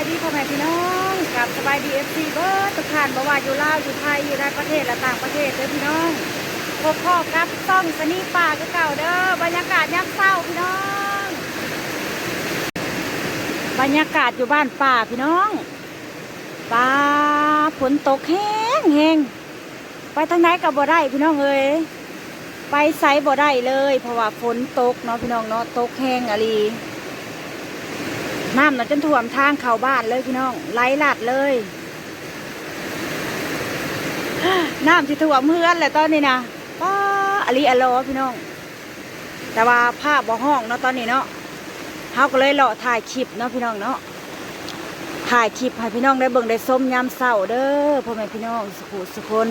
ายดีพ่อแม่พี่น้องกับสบายดีเอฟซีเบิร์ดทุกท่านบ่ว่าอยู่ลาวอยู่ไทยอยู่ในประเทศและต่างประเทศเด้อพี่น้องพบพ่อกับซ่องสนีป่าคือเก่าเด้อบรรยากาศยามเศร้าพี่น้อง บรรยากาศอยู่บ้านป่าพี่น้องป่าฝนตกแห้งแห้งไปทางไหนกับบ่ได้พี่น้องเอ้ยไปไสบ่ได้เลย เพราะว่าฝนตกเนาะพี่น้องเนาะตกแห้งอะลี น้ำนะจนท่วมทางเข้าบ้านเลยพี่น้องไหลหลัดเลยน้ำที่ท่วมเพื่อนแหละตอนนี้นะป้าอลีอลพี่น้อง แต่ว่าภาพบ่ห้องเนาะตอนนี้เนาะเฮาก็เลยเลาะถ่ายคลิปเนาะพี่น้องเนาะถ่ายคลิปให้พี่น้องได้เบิ่งได้ส้มยามเศร้าเด้อพ่อแม่พี่น้องสุขสุคน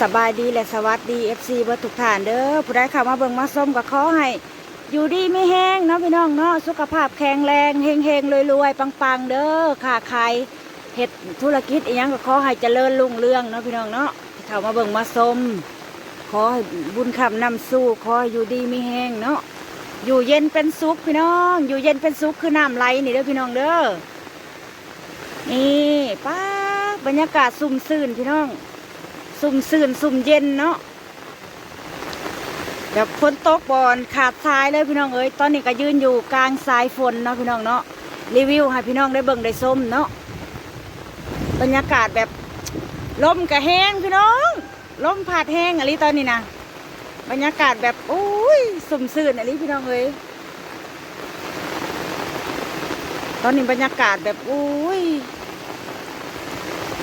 สบายดีและสวัสดี FC เบิดทุกท่านเด้อผู้ใดเข้ามาเบิ่งมาส้มก็ขอให้ อยู่ดีไม่แห้งเนาะพี่น้องเนาะสุขภาพแข็งแรงเฮงเฮงรวยรวยปังๆ เด้อค้าขายเฮ็ดธุรกิจอีหยังก็ขอให้เจริญรุ่งเรืองเนาะพี่น้องเนาะที่เข้ามาเบิ่งมาชมขอให้บุญคำนำสู้ขอให้อยู่ดีไม่แห้งเนาะอยู่เย็นเป็นสุขพี่น้อง อยู่เย็นเป็นสุขคือน้ำไหลนี่เด้อพี่น้องเด้อนี่ป้าบรรยากาศสุ่มซื่นพี่น้อง สุ่มซื่นสุ่มเย็นเนาะ แบบฝนตกบอลขาดทรายเลยพี่น้องเอ้ยตอนนี้ก็ยืนอยู่กลางสายฝนเนาะพี่น้องเนาะรีวิวให้พี่น้องได้เบิ่งได้ส้มเนาะบรรยากาศแบบลมก็แห้งพี่น้องลมพัดแห้งอะไรตอนนี้นะบรรยากาศแบบโอ้ยสุมซื่นอะไรพี่น้องเอ้ยตอนนี้บรรยากาศแบบโอ้ย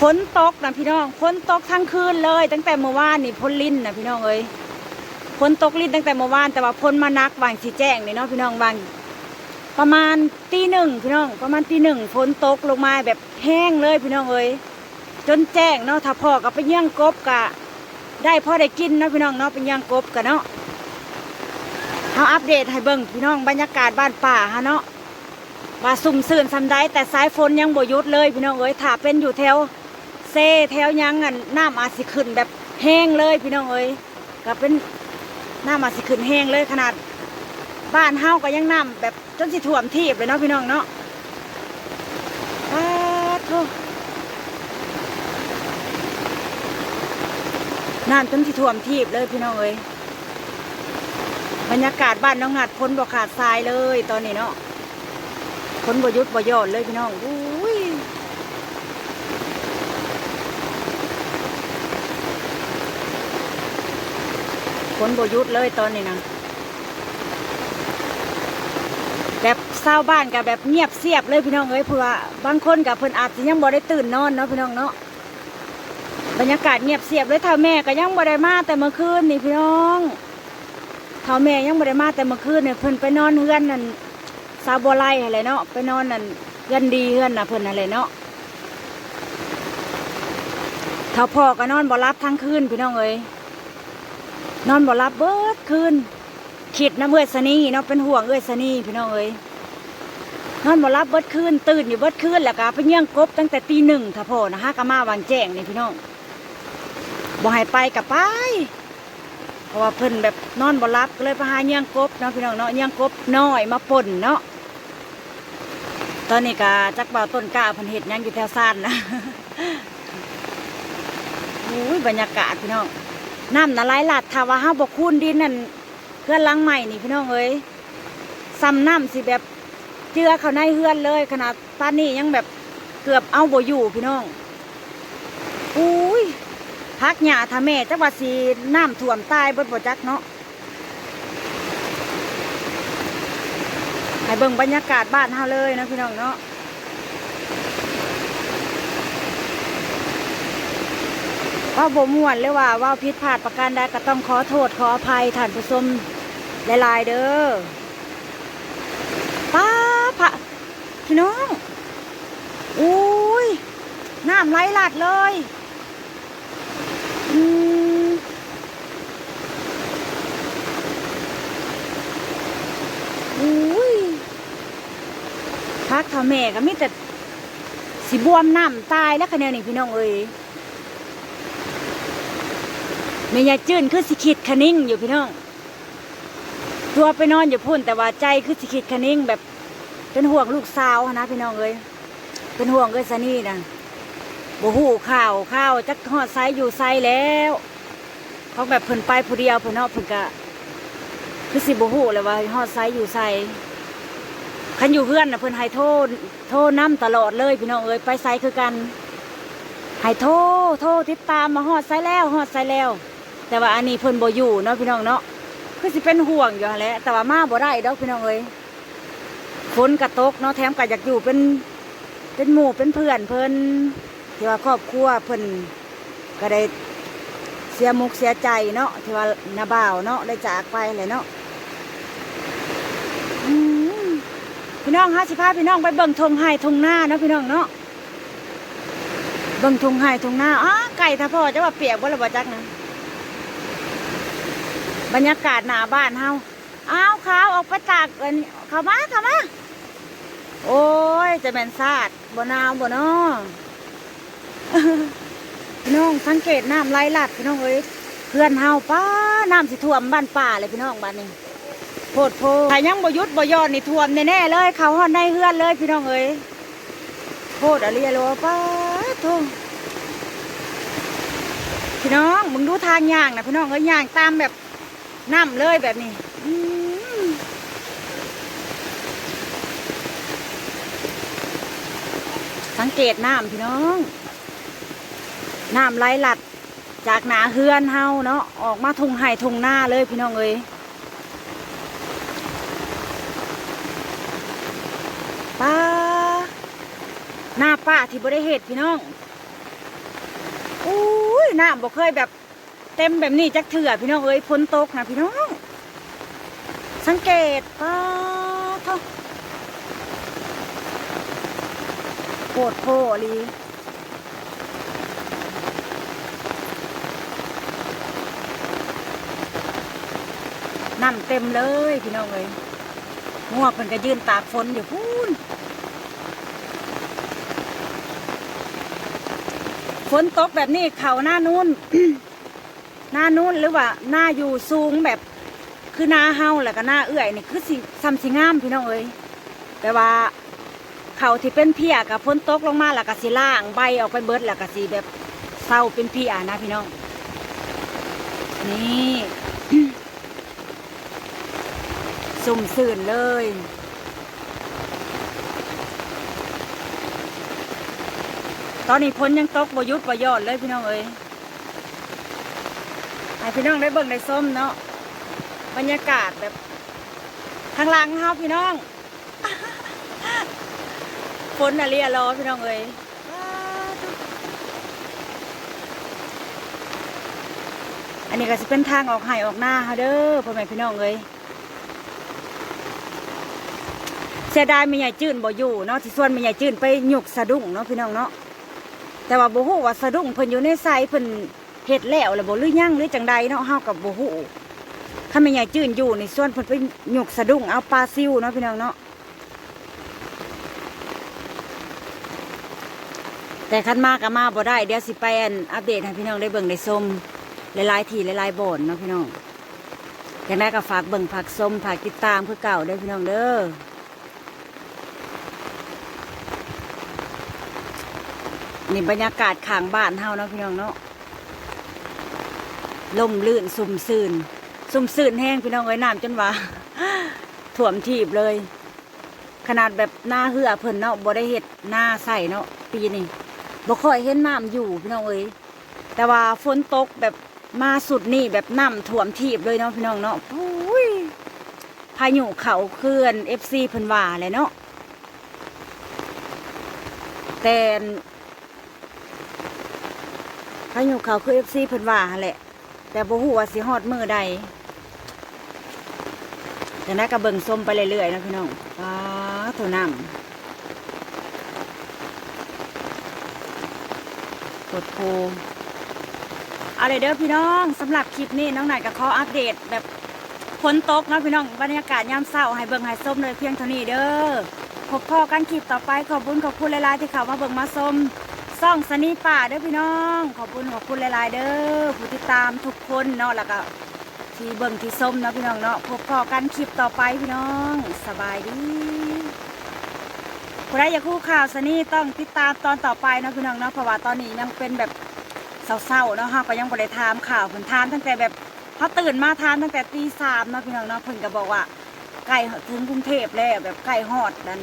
ฝนตกนะพี่น้องฝนตกทั้งคืนเลย ตั้งแต่เมื่อวานนี่พ้นลิ้นนะพี่น้องเอ้ย ฝนตกลิ้นตั้งแต่เมื่อวานแต่ว่าฝนมานักวางสีแจ้งนี่เนาะพี่น้องวางประมาณตีหนึ่งพี่น้องประมาณตีหนึ่งฝนตกลงมาแบบแห้งเลยพี่น้องเอ้ยจนแจ้งเนาะถ้าพ่อก็ไปเยี่ยงกบกะ ได้พ่อได้กินเนาะพี่น้องเนาะไปเยี่ยงกบกันเนาะเขาอัปเดตให้เบิ่งพี่น้องบรรยากาศบ้านป่าฮะเนาะว่าสุ่มสื่นซำได้แต่สายฝนยังบ่ยุดเลยพี่น้องเอ้ยถ้าเป็นอยู่แถวเซแถวยังอันน้ำอาจสิขึ้นแบบแห้งเลยพี่น้องเอ้ยก็เป็น น้ำมาสิขึ้นแห้งเลยขนาด บ้านเฮาก็ยังน้ำแบบจนสิท่วมทีบเลยเนาะพี่น้องเนาะอ้าวโธ่น้ำจนสิท่วมทีบเลยพี่น้องเอ้ยบรรยากาศบ้านน้องหัดพ้นบ่ขาดทรายเลยตอนนี้เนาะพ้นบ่ยุดบ่ยอนเลยพี่น้องอุ้ ยพ้นบยุดเลยตอนนี้นะแบบเศร้าบ้านกับแบบเงียบเสียบเลยพี่น้องเอ้ยเพราะว่าบางคนกับเพิ่นอาจจะยังบ่ได้ตื่นนอนเนาะพี่น้องเนาะบรรยากาศเงียบเสียบเลยท่าแม่ก็ยังบ่ได้มาแต่เมื่อคืนนี่พี่น้องท่าแม่ยังบ่ได้มาแต่เมื่อคืนเนี่ยเพิ่นไปนอนเฮือนนั่นซาบัวไล่อะไรเนาะไปนอนนั่นเฮือนดีเฮือนน่ะเพิ่นอะไรเนาะท่าพ่อก็นอนบ่รับทั้งคืนพี่น้องเอ้ย นอนบ่รับเบิดคืนคิดนะเมื่อสนีเนาะเป็นห่วงเอ้ยสนีพี่น้องเอ้ยนอนบ่รับเบิดคืนตื่นอยู่เบิดคืนแล้วก็ไปเยี่ยงกบตั้งแต่ตีหนึ่งถ้าพ่อนะฮะก็มาวางแจ้งนี่พี่น้องบ่ให้ไปกับไปเพราะว่าเพิ่นแบบนอนบ่รับก็เลยไปหาเยี่ยงกบเนาะพี่น้องเนาะเยี่ยงกบน้อยมาป่นเนาะตอนนี้ก็จักเบาต้นกล้าพิ่นเฮ็ดยังอยู่แถวซ่านนะอุ้ยบรรยากาศพี่น้อง น้ำน่ะไหลหลาดถ้าว่าห้าบกคูนดินนั่นเพื่อนล้างใหม่นี่พี่น้องเอ้ยซ้ำน้ำสิแบบเจือเขาในเฮือนเลย ขนาดตอนนี้ยังแบบเกือบเอาบ่อยู่พี่น้องอุ้ยพักหญ้าถ้าแม่จักว่าสีน้ำท่วมตายบิดบ่จักเนาะให้เบิ่งบรรยากาศบ้านเฮาเลยนะพี่น้องเนาะ ว่าบ่ม่วนเลยว่าว่าผิดพลาดประการใดก็ต้องขอโทษขออภัยท่านผู้ชมหลายๆเด้อป้าพระพี่น้องอุ้ยน้ำไหลหลาดเลยอืมอุ้ยพักเท่าแม่ก็มีแต่สิบวมน้ำตายแล้วคะแนนนี่พี่น้องเอ้ย แม่ยาจื้นคือสิคิดคนิ่งอยู่พี่น้อง ตัวไปนอนอยู่พุ่นแต่ว่าใจคือสิคิดคนิ่งแบบ เป็นห่วงลูกสาวนะพี่น้องเอ้ยเป็นห่วงเอ้ยซะนี่นะบ่ฮู้ข่าวข่าวจักฮอดไซอยู่ไซแล้วเขาแบบเพิ่นไปผู้เดียวเพิ่นเนาะเพิ่นก็คือสิบ่ฮู้เลยว่าฮอดไซอยู่ไซคันอยู่เพื่อนนะเพิ่นให้โทษโทษนํตลอดเลยพี่น้องเอ้ยไปไซคือกันให้โทษโทษติดตามมาฮอดไซแล้วฮอดไซแล้ว แต่ว่าอันนี้เพิ่นบ่อยู่เนาะพี่น้องเนาะคือสิเป็นห่วงอยู่แหละแต่ว่ามาบ่ได้ดอกพี่น้องเอ้ยฝนกระตกเนาะแถมก็อยากอยู่เป็นเป็นหมู่เป็นเพื่อนเพิ่นที่ว่าครอบครัวเพิ่นก็ได้เสียมุกเสียใจเนาะที่ว่านาบ่าวเนาะได้จากไปเลยเนาะพี่น้องฮะสิพาพี่น้องไปเบิ่งทงไห้ทงหน้าเนาะพี่น้องเนาะเบิ่งทงไห้ทงหน้าอ้าไก่ถ้าพ่อจะว่าเปียกบ่ละบ่จักนะ บรรยากาศหน้าบ้านเฮาอ้าวขาวออกไปตากเอินเข้ามาเข้ามาโอ้ยจะแม่นซาดบ่นาวบ่น้อพี่น้องสังเกตน้ำไหลหลัดพี่น้องเอ้ยเพื่อนเฮาป้าน้ำสิท่วมบ้านป่าเลยพี่น้องบ้านนี้โพดโพถ้ายังบ่ยุดบ่ยอนนี่ท่วมแน่ๆเลยเขาฮอดในเฮือนเลยพี่น้องเอ้ยโพดอะไรโลป้าทุ่งพี่น้องมึงดูทางย่างนะพี่น้องเอ้ยย่างตามแบบ น้ำเลยแบบนี้สังเกตน้ำพี่น้องน้ำไหลหลัดจากหนาเฮือนเฮาเนาะออกมาทงไห่ทงหน้าเลยพี่น้องเอ้ยป้าหน้าป้าที่บริเหตุพี่น้องอุ้ยน้ำบ่เคยแบบ เต็มแบบนี้จักเถื่อพี่น้องเอ้ยฝนตกนะพี่น้อง สังเกตป้าท่าโคตรโพลีน้ำเต็มเลยพี่น้องเอ้ยงัวเพิ่นก็ยืนตากฝนอยู่พูนฝนตกแบบนี้เขาหน้านู้น หน้านู้นหรือว่าหน้าอยู่สูงแบบคือหน้าเฮาแหละก็หน้าเอื่อยนี่คือสิซ้ำสิงามพี่น้องเอ้ยแต่ว่าเขาที่เป็นเพียกับพ้นตกลงมาแล้วก็สิล่างใบออกไปเบิดแล้วก็สิแบบเศร้าเป็นเพียนะพี่น้อง นี่สุ่มสื่นเลยตอนนี้พ้นยังตกบหยุดบ่ยอดเลยพี่น้องเอ้ย ให้พี่น้องได้เบิ่งได้ส้มเนาะบรรยากาศแบบข้างหล่างเฮาพี่น้องฝนน่ะเรียรอพี่น้องเอ้ยอันนี้ก็จะเป็นทางออกไห่ออกหน้าเฮาเด้อพ่อแม่พี่น้องเอ้ยเสียดายไม่ใหญ่จื้นบ่อยู่เนาะที่ส่วนไม่ใหญ่จื้นไปหยุกสะดุ้งเนาะพี่น้องเนาะแต่ว่าบ่ฮู้ว่าสะดุ้งเพิ่นอยู่ในไซเพิ่น เฮ็ดแล้วแล้วบ่หรือยังหรือจังใดเนาะเฮากับบ่ฮู้คันแม่ใหญ่จื้นอยู่ในส่วนเพิ่นไปหยกสะดุ้งเอาปลาซิวเนาะพี่น้องเนาะแต่คันมาก็มาบ่ได้เดี๋ยวสิไปอันอัปเดตให้พี่น้องได้เบิ่งได้ชมหลายๆที่หลายๆบ่อนเนาะพี่น้องอย่างไรก็ฝากเบิ่งฝากชมฝากติดตามคือเก่าเด้พี่น้องเด้อนี่บรรยากาศข้างบ้านเฮาเนาะพี่น้องเนาะ ลมลื่นสุ่มซื่นสุ่มซื่นแห้งพี่น้องเอ้ยน้ำจนว่าถ่วมทีบเลย ขนาดแบบหน้าเหือเพิ่นเนาะบ่ได้เห็ดหน้าใส่เนาะปีนี้บ่ค่อยเห็นน้ำอยู่พี่น้องเอ้ยแต่ว่าฝนตกแบบมาสุดนี่แบบน้ำถ่วมทีบเลยเนาะพี่น้องเนาะอุ้ยพายุเขาเคลื่อนเอฟซีเพิ่นว่าเลยเนาะแต่พายุเขาคือเอฟซีเพิ่นว่าแหละ แต่บ่ฮู้ว่าสิฮอดมือใดแต่น่าก็เบิงส้มไปเรื่อยๆนะพี่น้องป้าเท่าน้ำกดโพเอาเลยเด้อพี่น้องสำหรับคลิปนี้น้องหน่อยก็ขออัปเดตแบบฝนตกนะพี่น้องบรรยากาศยามเช้าให้เบิ่งให้ส้มเลยเพียงเท่านี้เด้อพบพ่อกันคลิปต่อไปขอบคุณขอบคุณหลายๆที่เข้ามาเบิ่งมาส้ม ซ่องสนีป่าเด้อพี่น้อง ขอบคุณขอบคุณหลาย ๆ เด้อผู้ติดตามทุกคนเนาะแล้วก็ที่เบิ่งที่ส้มเนาะพี่น้องเนาะพบพอกันคลิปต่อไปพี่น้องสบายดีผู้ใดอยากคู่ข่าวสนี่ต้องติดตามตอนต่อไปเนาะพี่น้องเนาะเพราะว่าตอนนี้ยังเป็นแบบเศร้าๆเนาะฮะก็ยังบ่ได้ถามข่าวเพิ่นถามตั้งแต่แบบเขาตื่นมาถามตั้งแต่ตีสามเนาะพี่น้องเนาะเพิ่นก็บอกว่าใกล้ถึงกรุงเทพแล้วแบบใกล้ฮอดดัน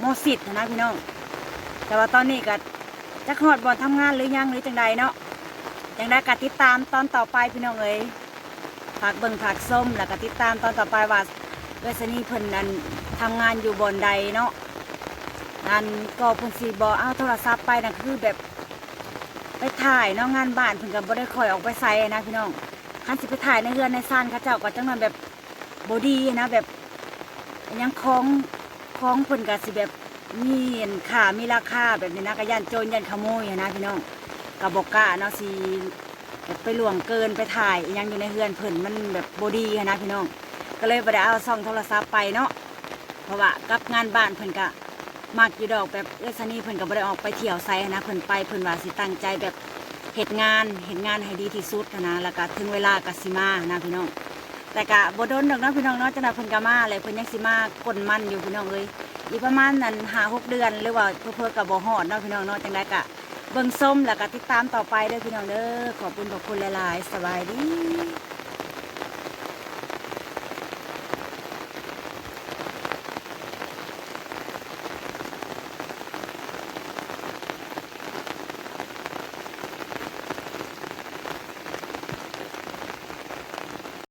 โมสิตนะพี่น้อง แต่ว่าตอนนี้ก็ จักฮอดบ่ทำงานหรือยังหรือจังใดเนาะจังได้กติดตามตอนต่อไปพี่น้องเอ้ยฝากเบิ่งฝากส้มแล้วก็ติดตามตอนต่อไปว่าเวสนี่เพิ่นนั้นทำงานอยู่บนใดเนาะงานก็เพิ่นสิบ่เอาโทรศัพท์ไปนั่นคือแบบไปถ่ายเนาะงานบ้านเพิ่นก็บ่ได้คอยออกไปไสนะพี่น้องคันสิไปถ่ายในเรือนในซ่านเขาเจ้าก็จังนั้นแบบบ่ดีนะแบบยังของของเพิ่นก็สิแบบ มีเห็นค่ามีราคาแบบนี้นะก็ย่านโจรย่านขโมยนะพี่น้องก็บ่กล้าเนาะสิแบบไปหลวงเกินไปถ่ายยังอยู่ในเรือนเพิ่นมันแบบบดีนะพี่น้อง ก็เลยบ่ได้เอาซองโทรศัพท์ไปเนาะเพราะว่ากับงานบ้านเพิ่นก็มักอยู่ดอกแบบเอสนี่เพิ่นก็บ่ได้ออกไปเที่ยวไซนะเพิ่นไปเพิ่นว่าสิตั้งใจแบบเหตุงานเหตุงานให้ดีที่สุดนะแล้วก็ถึงเวลาก็สิมานะพี่น้อง แต่ก็บ่ดนดอกนะพี่น้องเนาะจังได๋เพิ่นก็มาเลยเพิ่นยังสิมากลมันอยู่พี่น้องเอ้ย อีกประมาณนั้นหาหกเดือนหรือว่าเพิ่อกับบ่หอดเนาะพี่น้องเนาะจังได้กะเบิ่งส้มแล้วก็ติดตามต่อไปเด้อพี่น้องเด้อขอบคุณขอบคุณหลายๆ สบายดี